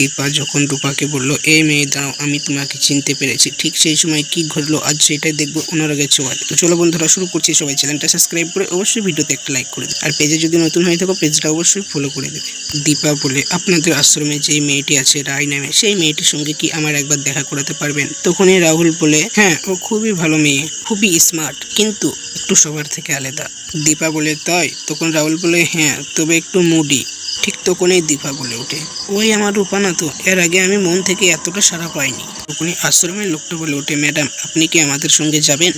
দীপা যখন রূপাকে বলল, এই মেয়ে, দাঁড়াও, আমি তোমাকে চিনতে পেরেছি। ঠিক সেই সময় কি ঘটলো, আজ সেটাই দেখব অনুরাগের ছোঁয়ায় তো চলো বন্ধুরা, শুরু করছি সবাই। চ্যানেলটা সাবস্ক্রাইব করে অবশ্যই ভিডিওতে একটা লাইক করে দেবে আর পেজে যদি নতুন হয়ে থাকো, পেজটা অবশ্যই ফলো করে দেবে। দীপা বলে, আপনাদের আশ্রমে যেই মেয়েটি আছে, রায় নামে, সেই মেয়েটির সঙ্গে কি আমার একবার দেখা করাতে পারবেন? তখনই রাহুল বলে হ্যাঁ ও খুবই ভালো মেয়ে, খুবই স্মার্ট কিন্তু একটু সবার থেকে আলাদা। দীপা বলে, তাই? তখন রাহুল বলে হ্যাঁ তবে একটু মুডি ঠিক তখনই দীপা বলে ওঠে, ওই আমার রূপা না তো, এর আগে আমি মন থেকে এতটা সাড়া পাইনি। তখনই আশ্রমের লোকটা বলে ওঠে, ম্যাডাম, আপনি কি আমাদের সঙ্গে যাবেন?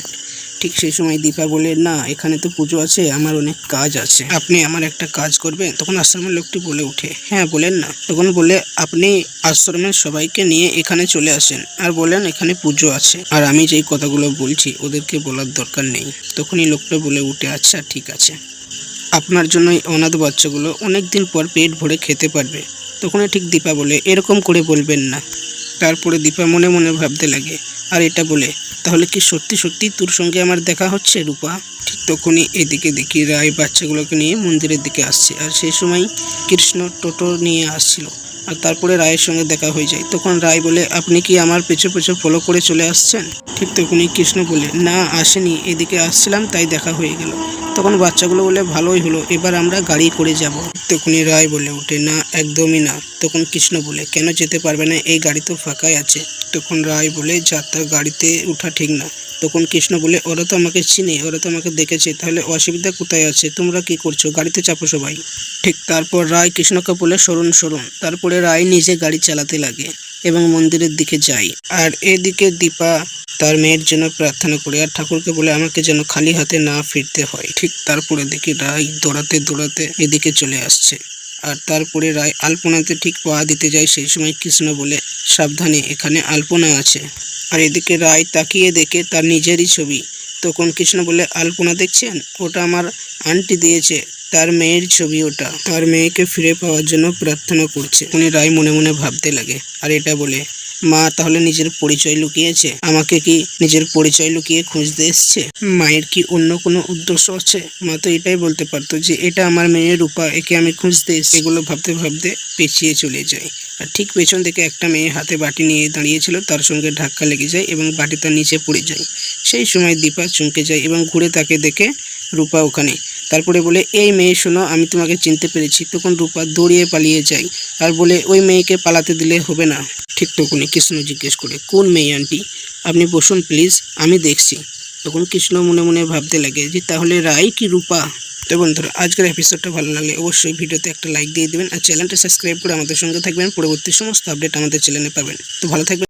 ঠিক সেই সময় দীপা বলে, না, এখানে তো পুজো আছে, আমার অনেক কাজ আছে। আপনি আমার একটা কাজ করবেন? তখন আশ্রমের লোকটি বলে ওঠে হ্যাঁ বলেন না। তখন বলে, আপনি আশ্রমের সবাইকে নিয়ে এখানে চলে আসেন আর বলেন এখানে পুজো আছে। আর আমি যেই কথাগুলো বলছি, ওদেরকে বলার দরকার নেই। তখনই লোকটা বলে উঠে আচ্ছা ঠিক আছে। আপনার জন্য এই অনাথ বাচ্চাগুলো অনেক দিন পর পেট ভরে খেতে পারবে। তখন ঠিক দীপা বলে, এরকম করে বলবেন না। তারপরে দীপা মনে মনে ভাবতে লাগে, আর এটা বলে, তাহলে কি সত্যি সত্যি তোর সঙ্গে আমার দেখা হচ্ছে রূপা? ঠিক তখনই এদিকে দেখি রায় বাচ্চাগুলোকে নিয়ে মন্দিরের দিকে আসছে, আর সেই সময় কৃষ্ণ টোটো নিয়ে আসছিল। আর তারপরে রায়ের সঙ্গে দেখা হয়ে যায়। তখন রায় বলে, আপনি কি আমার পেছু পেছু ফলো করে চলে আসছেন? ঠিক তখনই কৃষ্ণ বলে, না, আসেনি, এদিকে আসছিলাম, তাই দেখা হয়ে গেল। তখন বাচ্চাগুলো বলে, ভালোই হলো, এবার আমরা গাড়ি করে যাব। তখনই রায় বলে ওঠে, না, একদমই না। তখন কৃষ্ণ বলে, কেন যেতে পারবে না, এই গাড়ি তো ফাঁকাই আছে? তখন রায় বলে যাত্রা গাড়িতে ওঠা ঠিক না। তখন কৃষ্ণ বলে, ওরা তো আমাকে চিনে, ওরা তো আমাকে দেখেছে, তাহলে অসুবিধা কোথায় আছে? তোমরা কি করছ? গাড়িতে চাপো সবাই। ঠিক তারপর রায় কৃষ্ণকে বলে, সরুন সরুন। তারপরে রায় নিজে গাড়ি চালাতে লাগে এবং মন্দিরের দিকে যায়। আর এদিকে দীপা তার মেয়ের জন্য প্রার্থনা করে, আর ঠাকুরকে বলে, আমাকে যেন খালি হাতে না ফিরতে হয়। ঠিক তারপরে দেখি রায় দৌড়াতে দৌড়াতে এদিকে চলে আসছে। আর তারপরে রায় আলপনাতে ঠিক পা দিতে যায়, সেই সময় কৃষ্ণ বলে, সাবধানে, এখানে আলপনা আছে। আর এদিকে রায় তাকিয়ে দেখে তার নিজেরই ছবি। তখন কৃষ্ণ বলে, আলপনা দেখছেন? ওটা আমার আন্টি দিয়েছে। তার মেয়ের ছবি ওটা। তার মেয়েকে ফিরে পাওয়ার জন্য প্রার্থনা করছে। উনি রায় মনে মনে ভাবতে লাগে। আর এটা বলে মা তাহলে নিজের পরিচয় লুকিয়েছে? আমাকে কি নিজের পরিচয় লুকিয়ে খুঁজতে এসছে? মায়ের কি অন্য কোনো উদ্দেশ্য আছে? মা তো এটাই বলতে পারতো যে এটা আমার মেয়ের রূপা, একে আমি খুঁজতে এগুলো ভাবতে ভাবতে পেছিয়ে চলে যায়। আর ঠিক পেছন থেকে একটা মেয়ে হাতে বাটি নিয়ে দাঁড়িয়েছিল, তার সঙ্গে ধাক্কা লেগে যায় এবং বাটি তার নিচে পড়ে যায়। সেই সময় দীপা চমকে যায় এবং ঘুরে তাকে দেখে, রূপা, ওখানে তারপরে বলে, এই মেয়ে, শোনো, আমি তোমাকে চিনতে পেরেছি। তখন রূপা দৌড়িয়ে পালিয়ে যায় আর বলে, ওই মেয়েকে পালাতে দিলে হবে না। ঠিক তখনই কৃষ্ণ জিজ্ঞেস করে, কোন মেয়ে আন্টি? আপনি বসুন, প্লিজ, আমি দেখছি। তখন কৃষ্ণ মনে মনে ভাবতে লাগে যে, তাহলে রায় কি রূপা? তো বন্ধুরা, আজকের এপিসোডটা ভালো লাগলে অবশ্যই ভিডিওতে একটা লাইক দিয়ে দেবেন আর চ্যানেলটা সাবস্ক্রাইব করে আমাদের সঙ্গে থাকবেন। পরবর্তী সমস্ত আপডেট আমাদের চ্যানেলে পাবেন। তো ভালো থাকবেন।